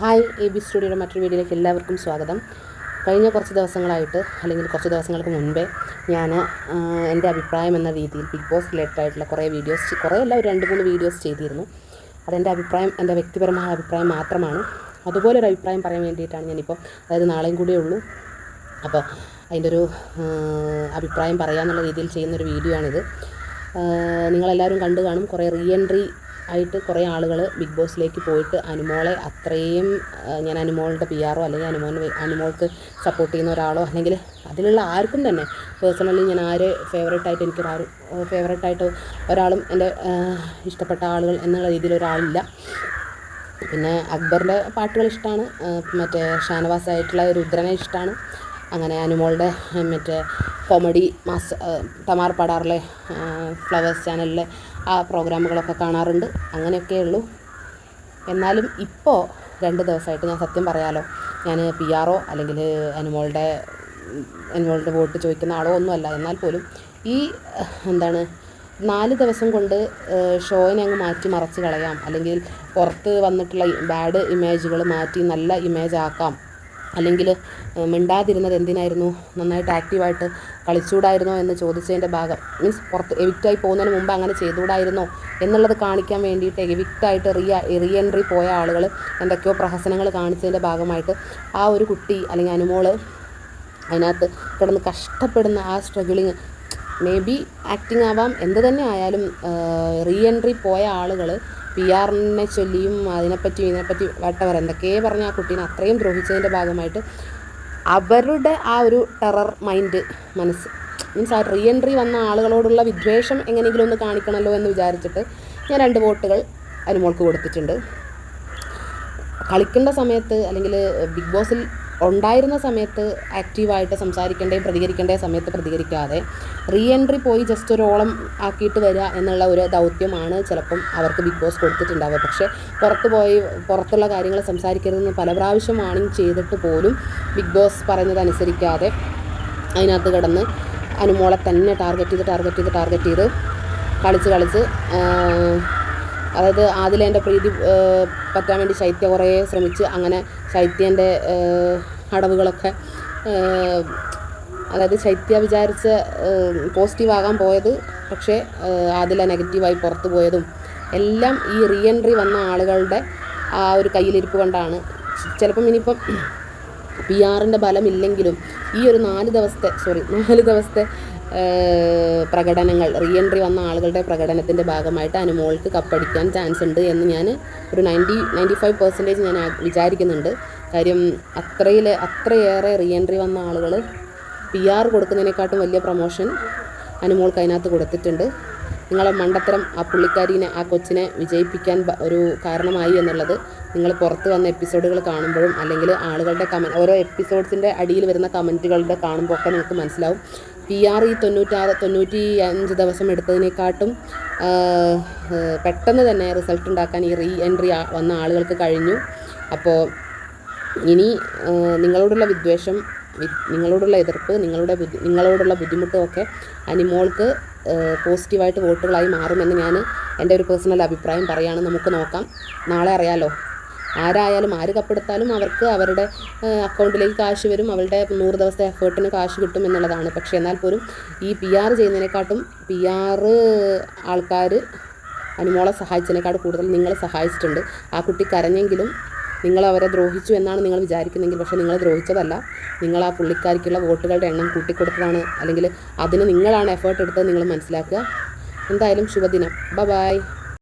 Hi A B സ്റ്റുഡിയോയുടെ മറ്റൊരു വീഡിയോയിലേക്ക് എല്ലാവർക്കും സ്വാഗതം. കഴിഞ്ഞ കുറച്ച് ദിവസങ്ങളായിട്ട് അല്ലെങ്കിൽ കുറച്ച് ദിവസങ്ങൾക്ക് മുൻപേ ഞാൻ എന്റെ അഭിപ്രായം എന്ന രീതിയിൽ ബിഗ് ബോസ് റിലേറ്റഡ് ആയിട്ടുള്ള കുറേ വീഡിയോസ് കുറേ അല്ല ഒരു രണ്ട് മൂന്ന് വീഡിയോസ് ചെയ്തിരുന്നു. അതെന്റെ അഭിപ്രായം എന്റെ വ്യക്തിപരമായ അഭിപ്രായം മാത്രമാണ്. അതുപോലെ ഒരു അഭിപ്രായം പറയാൻ വേണ്ടിയിട്ടാണ് ഞാനിപ്പോൾ അതായത് നാളെയും കൂടിയേ ഉള്ളൂ. അപ്പോൾ അതിന്റെ ഒരു അഭിപ്രായം പറയാമെന്നുള്ള രീതിയിൽ ചെയ്യുന്നൊരു വീഡിയോ ആണിത് നിങ്ങളെല്ലാവരും കണ്ടു കാണും. കുറേ റീ എൻട്രി ആയിട്ട് കുറേ ആളുകൾ ബിഗ് ബോസിലേക്ക് പോയിട്ട് അനുമോളെ അത്രയും ഞാൻ അനുമോളുടെ പി ആറോ അല്ലെങ്കിൽ അനുമോന് അനുമോൾക്ക് സപ്പോർട്ട് ചെയ്യുന്ന ഒരാളോ അല്ലെങ്കിൽ അതിലുള്ള ആർക്കും തന്നെ പേഴ്സണലി ഞാൻ ആര് ഫേവറേറ്റ് ആയിട്ട് എനിക്ക് ആരും ഫേവറേറ്റ് ആയിട്ട് ഒരാളും എന്റെ ഇഷ്ടപ്പെട്ട ആളുകൾ എന്നുള്ള രീതിയിൽ ഒരാളില്ല. പിന്നെ അക്ബറിന്റെ പാട്ടുകൾ ഇഷ്ടമാണ് മറ്റേ ഷാനവാസായിട്ടുള്ള രുദ്രനെ ഇഷ്ടമാണ് അങ്ങനെ അനുമോളുടെ മറ്റേ കോമഡി മാസ് ടമാർ പാടാറിലെ ഫ്ലവേഴ്സ് ചാനലിലെ ആ പ്രോഗ്രാമുകളൊക്കെ കാണാറുണ്ട്. അങ്ങനെയൊക്കെ ഉള്ളൂ. എന്നാലും ഇപ്പോൾ രണ്ട് ദിവസമായിട്ട് ഞാൻ സത്യം പറയാലോ ഞാൻ പി ആറൊ അല്ലെങ്കിൽ അനുമോളുടെ അനുമോളുടെ വോട്ട് ചോദിക്കുന്ന ആളോ ഒന്നുമല്ല. എന്നാൽ പോലും ഈ എന്താണ് നാല് ദിവസം കൊണ്ട് ഷോയിനെ അങ്ങ് മാറ്റി മറച്ച് കളയാം. അല്ലെങ്കിൽ പുറത്ത് വന്നിട്ടുള്ള ബാഡ് ഇമേജുകൾ മാറ്റി നല്ല ഇമേജ് ആക്കാം. അല്ലെങ്കിൽ മിണ്ടാതിരുന്നത് എന്തിനായിരുന്നു? നന്നായിട്ട് ആക്റ്റീവായിട്ട് കളിച്ചുകൂടായിരുന്നോ എന്ന് ചോദിച്ചതിന്റെ ഭാഗം. മീൻസ് പുറത്ത് എവിക്റ്റായി പോകുന്നതിന് മുമ്പ് അങ്ങനെ ചെയ്തുകൂടായിരുന്നോ എന്നുള്ളത് കാണിക്കാൻ വേണ്ടിയിട്ട് എവിക്റ്റായിട്ട് റീ റീ എൻട്രി പോയ ആളുകൾ എന്തൊക്കെയോ പ്രഹസനങ്ങൾ കാണിച്ചതിന്റെ ഭാഗമായിട്ട് ആ ഒരു കുട്ടി അല്ലെങ്കിൽ അനുമോൾ അതിനകത്ത് കിടന്ന് കഷ്ടപ്പെടുന്ന ആ സ്ട്രഗിളിങ് മേ ബി ആക്ടിങ് ആവാം എന്ത് തന്നെ ആയാലും റീ എൻട്രി പോയ ആളുകൾ പി ആറിനെ ചൊല്ലിയും അതിനെപ്പറ്റി ഇതിനെപ്പറ്റി വട്ടവർ എന്തൊക്കെ പറഞ്ഞ ആ കുട്ടീനെ അത്രയും ദ്രോഹിച്ചതിന്റെ ഭാഗമായിട്ട് അവരുടെ ആ ഒരു ടെറർ മൈൻഡ് മനസ്സ്. മീൻസ് ആ റീ എൻട്രി വന്ന ആളുകളോടുള്ള വിദ്വേഷം എങ്ങനെയെങ്കിലും ഒന്ന് കാണിക്കണമല്ലോ എന്ന് വിചാരിച്ചിട്ട് ഞാൻ രണ്ട് വോട്ടുകൾ അനുമോൾക്ക് കൊടുത്തിട്ടുണ്ട്. കളിക്കേണ്ട സമയത്ത് അല്ലെങ്കിൽ ബിഗ് ബോസിൽ ഉണ്ടായിരുന്ന സമയത്ത് ആക്റ്റീവായിട്ട് സംസാരിക്കേണ്ടേ പ്രതികരിക്കേണ്ട സമയത്ത് പ്രതികരിക്കാതെ റീ എൻട്രി പോയി ജസ്റ്റ് ഒരു ഓളം ആക്കിയിട്ട് വരിക എന്നുള്ള ഒരു ദൗത്യമാണ് ചിലപ്പം അവർക്ക് ബിഗ് ബോസ് കൊടുത്തിട്ടുണ്ടാവുക. പക്ഷേ പുറത്ത് പോയി പുറത്തുള്ള കാര്യങ്ങൾ സംസാരിക്കരുതെന്ന് പല പ്രാവശ്യം ചെയ്തിട്ട് പോലും ബിഗ് ബോസ് പറയുന്നതനുസരിക്കാതെ അതിനകത്ത് കിടന്ന് അനുമോളെ തന്നെ ടാർഗറ്റ് ചെയ്ത് ടാർഗറ്റ് ചെയ്ത് ടാർഗറ്റ് ചെയ്ത് കളിച്ച് കളിച്ച് അതായത് ആദിലേന്റെ പ്രീതി പറ്റാൻ വേണ്ടി ശൈത്യ കുറേ ശ്രമിച്ച് അങ്ങനെ ശൈത്യന്റെ അടവുകളൊക്കെ അതായത് ശൈത്യ വിചാരിച്ച് പോസിറ്റീവ് ആകാൻ പോയത് പക്ഷേ ആദില നെഗറ്റീവായി പുറത്തു പോയതും എല്ലാം ഈ റീ എൻട്രി വന്ന ആളുകളുടെ ആ ഒരു കയ്യിലിരിപ്പ് കൊണ്ടാണ്. ചിലപ്പം ഇനിയിപ്പം പി ആറിന്റെ ബലമില്ലെങ്കിലും ഈ ഒരു നാല് ദിവസത്തെ സോറി നാല് ദിവസത്തെ പ്രകടനങ്ങൾ റീ എൻട്രി വന്ന ആളുകളുടെ പ്രകടനത്തിന്റെ ഭാഗമായിട്ട് അനുമോൾക്ക് കപ്പടിക്കാൻ ചാൻസ് ഉണ്ട് എന്ന് ഞാൻ ഒരു നയന്റി നയന്റി ഫൈവ് പെർസെന്റേജ് ഞാൻ വിചാരിക്കുന്നുണ്ട്. കാര്യം അത്രയിൽ അത്രയേറെ റീ എൻട്രി വന്ന ആളുകൾ പി ആർ കൊടുക്കുന്നതിനെക്കാട്ടും വലിയ പ്രൊമോഷൻ അനുമോൾക്ക് അതിനകത്ത് കൊടുത്തിട്ടുണ്ട്. നിങ്ങളെ മണ്ടത്തരം ആ പുള്ളിക്കാരിനെ ആ കൊച്ചിനെ വിജയിപ്പിക്കാൻ ഒരു കാരണമായി എന്നുള്ളത് നിങ്ങൾ പുറത്ത് വന്ന എപ്പിസോഡുകൾ കാണുമ്പോഴും അല്ലെങ്കിൽ ആളുകളുടെ കമന്റ് ഓരോ എപ്പിസോഡ്സിന്റെ അടിയിൽ വരുന്ന കമന്റുകളുടെ കാണുമ്പോൾ ഒക്കെ നിങ്ങൾക്ക് മനസ്സിലാവും. പി ആർ ഈ തൊണ്ണൂറ്റാറ് തൊണ്ണൂറ്റി അഞ്ച് ദിവസം എടുത്തതിനെക്കാട്ടും പെട്ടെന്ന് തന്നെ റിസൾട്ട് ഉണ്ടാക്കാൻ ഈ റീ എൻട്രി വന്ന ആളുകൾക്ക് കഴിഞ്ഞു. അപ്പോൾ ഇനി നിങ്ങളോടുള്ള വിദ്വേഷം നിങ്ങളോടുള്ള എതിർപ്പ് നിങ്ങളുടെ നിങ്ങളോടുള്ള ബുദ്ധിമുട്ടും ഒക്കെ അനിമോൾക്ക് പോസിറ്റീവായിട്ട് വോട്ടുകളായി മാറുമെന്ന് ഞാൻ എന്റെ ഒരു പേഴ്സണൽ അഭിപ്രായം പറയുകയാണ് നമുക്ക് നോക്കാം. നാളെ അറിയാലോ. ആരായാലും ആര് കപ്പെടുത്താലും അവർക്ക് അവരുടെ അക്കൗണ്ടിലേക്ക് കാശ് വരും അവരുടെ നൂറ് ദിവസത്തെ എഫേർട്ടിന് കാശ് കിട്ടും എന്നുള്ളതാണ്. പക്ഷേ എന്നാൽ പോലും ഈ പി ആർ ചെയ്യുന്നതിനെക്കാട്ടും പി ആർ ആൾക്കാർ അനുമോളെ സഹായിച്ചതിനേക്കാൾ കൂടുതൽ നിങ്ങൾ സഹായിച്ചിട്ടുണ്ട്. ആ കുട്ടി കരഞ്ഞെങ്കിലും നിങ്ങൾ അവരെ ദ്രോഹിച്ചു എന്നാണ് നിങ്ങൾ വിചാരിക്കുന്നതെങ്കിൽ പക്ഷേ നിങ്ങൾ ദ്രോഹിച്ചതല്ല. നിങ്ങൾ ആ പുള്ളിക്കാരിക്കുള്ള വോട്ടുകളുടെ എണ്ണം കൂട്ടിക്കൊടുത്തതാണ്. അല്ലെങ്കിൽ അതിന് നിങ്ങളാണ് എഫേർട്ട് എടുത്തത് നിങ്ങൾ മനസ്സിലാക്കുക. എന്തായാലും ശുഭദിനം. ബ ബായ്